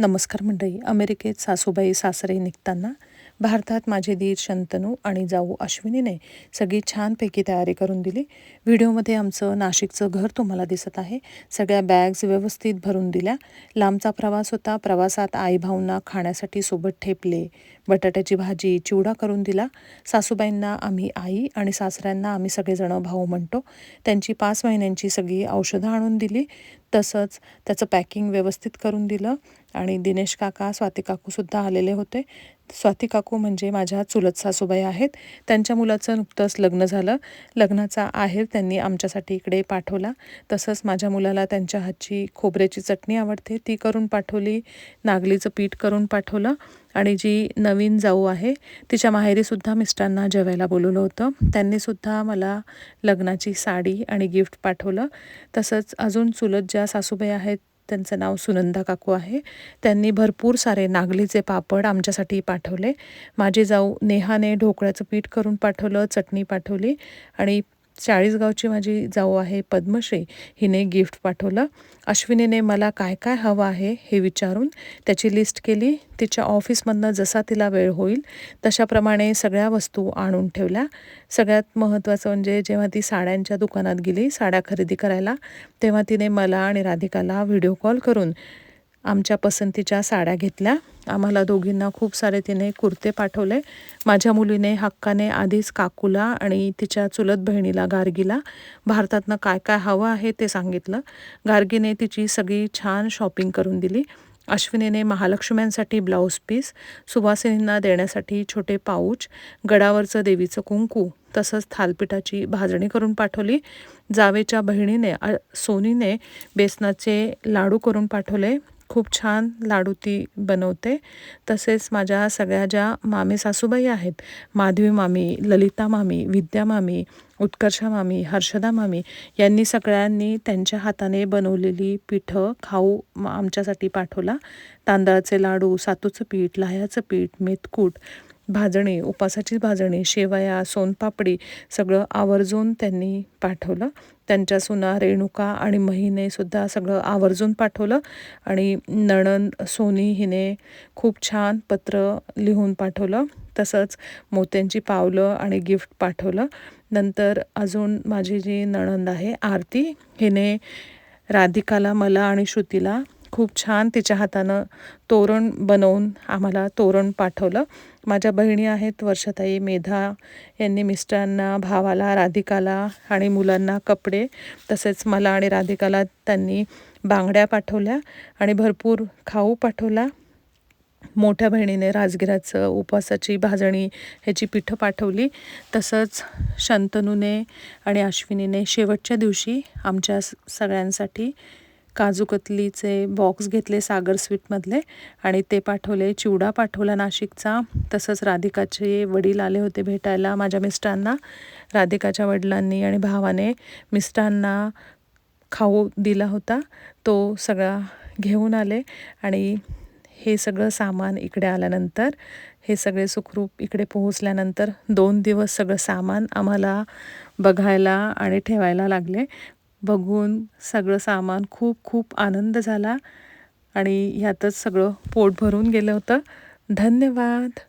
नमस्कार मंडळी. अमेरिकेत सासूबाई सासरे निघताना भारतात माझे दीर शंतनू आणि जाऊ अश्विनीने सगळी छानपैकी तयारी करून दिली. व्हिडिओमध्ये आमचं नाशिकचं घर तुम्हाला दिसत आहे. सगळ्या बॅग्स व्यवस्थित भरून दिल्या. लांबचा प्रवास होता. प्रवासात आई भाऊंना खाण्यासाठी सोबत ठेपले. बटाट्याची भाजी चिवडा करून दिला. सासूबाईंना आम्ही आई आणि सासऱ्यांना आम्ही सगळेजणं भाऊ म्हणतो. त्यांची पाच महिन्यांची सगळी औषधं आणून दिली. तसंच त्याचं पॅकिंग व्यवस्थित करून दिलं. आणि दिनेश काका स्वाती काकूसुद्धा आलेले होते. स्वाती काकू म्हणजे माझ्या चुलत सासूबाई आहेत. त्यांच्या मुलाचं नुकतंच लग्न झालं. लग्नाचा आहेर त्यांनी आमच्यासाठी इकडे पाठवला. तसंच माझ्या मुलाला त्यांच्या हातची खोबऱ्याची चटणी आवडते. ती करून पाठवली. नागलीचं पीठ करून पाठवलं. आणि जी नवीन जाऊ आहे तिच्या माहेरीसुद्धा मिस्टरांना जेवायला बोलवलं होतं. त्यांनीसुद्धा मला लग्नाची साडी आणि गिफ्ट पाठवलं. तसंच अजून चुलत ज्या सासूबाई आहेत त्यांचं नाव सुनंदा काकू आहे. त्यांनी भरपूर सारे नागलीचे पापड आमच्यासाठी पाठवले. माझी जाऊ नेहाने ढोकळ्याचं पीठ करून पाठवलं चटणी पाठवली आणि चाळीसगावची माझी जाऊ आहे पद्मश्री हिने गिफ्ट पाठवलं. अश्विनीने मला काय काय हवं आहे हे विचारून त्याची लिस्ट केली. तिच्या ऑफिसमधनं जसा तिला वेळ होईल तशाप्रमाणे सगळ्या वस्तू आणून ठेवल्या. सगळ्यात महत्त्वाचं म्हणजे जेव्हा ती साड्यांच्या दुकानात गेली साड्या खरेदी करायला तेव्हा तिने मला आणि राधिकाला व्हिडिओ कॉल करून आमच्या पसंतीच्या साड्या घेतल्या. आम्हाला दोघींना खूप सारे तिने कुर्ते पाठवले. माझ्या मुलीने हक्काने आधीच काकूला आणि तिच्या चुलत बहिणीला गार्गीला भारतातनं काय काय हवं आहे ते सांगितलं. गार्गीने तिची सगळी छान शॉपिंग करून दिली. अश्विनीने महालक्ष्म्यांसाठी ब्लाऊज पीस सुवासिनींना देण्यासाठी छोटे पाऊच गडावरचं देवीचं कुंकू तसंच थालपिठाची भाजणी करून पाठवली. जावेच्या बहिणीने सोनीने बेसनाचे लाडू करून पाठवले. खूप छान लाडू ती बनवते. तसेच माझ्या सगळ्या ज्या मामी सासूबाई आहेत माधवी मामी ललिता मामी विद्या मामी उत्कर्षा मामी हर्षदा मामी यांनी सगळ्यांनी त्यांच्या हाताने बनवलेली पिठं खाऊ आमच्यासाठी पाठवला. तांदळाचे लाडू सातूचं पीठ लाह्याचं पीठ मेथकूट भाजणी उपासाची भाजणी शेवया सोनपापडी सगळं आवर्जून त्यांनी पाठवलं. त्यांच्या सुना रेणुका आणि महिनेसुद्धा सगळं आवर्जून पाठवलं आणि नणंद सोनी हिने खूप छान पत्र लिहून पाठवलं. तसंच मोत्यांची पावलं आणि गिफ्ट पाठवलं. नंतर अजून माझी जी नणंद आहे आरती हिने राधिकाला मला आणि श्रुतीला खूप छान तिच्या हातानं तोरण बनवून आम्हाला तोरण पाठवलं. माझ्या बहिणी आहेत वर्षाताई मेधा यांनी मिस्टरांना भावाला राधिकाला आणि मुलांना कपडे तसेच मला आणि राधिकाला त्यांनी बांगड्या पाठवल्या आणि भरपूर खाऊ पाठवला. मोठ्या बहिणीने राजगिराचं उपवासाची भाजणी ह्याची पिठं पाठवली. तसंच शंतनूने आणि अश्विनीने शेवटच्या दिवशी आमच्या सगळ्यांसाठी काजू कतलीचे बॉक्स घेतले सागर स्वीटमधले आणि ते पाठवले. चिवडा पाठवला नाशिकचा. तसंच राधिकाचे वडील आले होते भेटायला माझ्या मिस्टरांना. राधिकाच्या वडिलांनी आणि भावाने मिस्टरांना खाऊ दिला होता. तो सगळा घेऊन आले आणि हे सगळं सामान इकडे आल्यानंतर हे सगळे सुखरूप इकडे पोहोचल्यानंतर दोन दिवस सगळं सामान आम्हाला बघायला आणि ठेवायला लागले. बघून सगळं सामान खूप खूप आनंद झाला आणि ह्यातच सगळं पोट भरून गेलं होतं. धन्यवाद.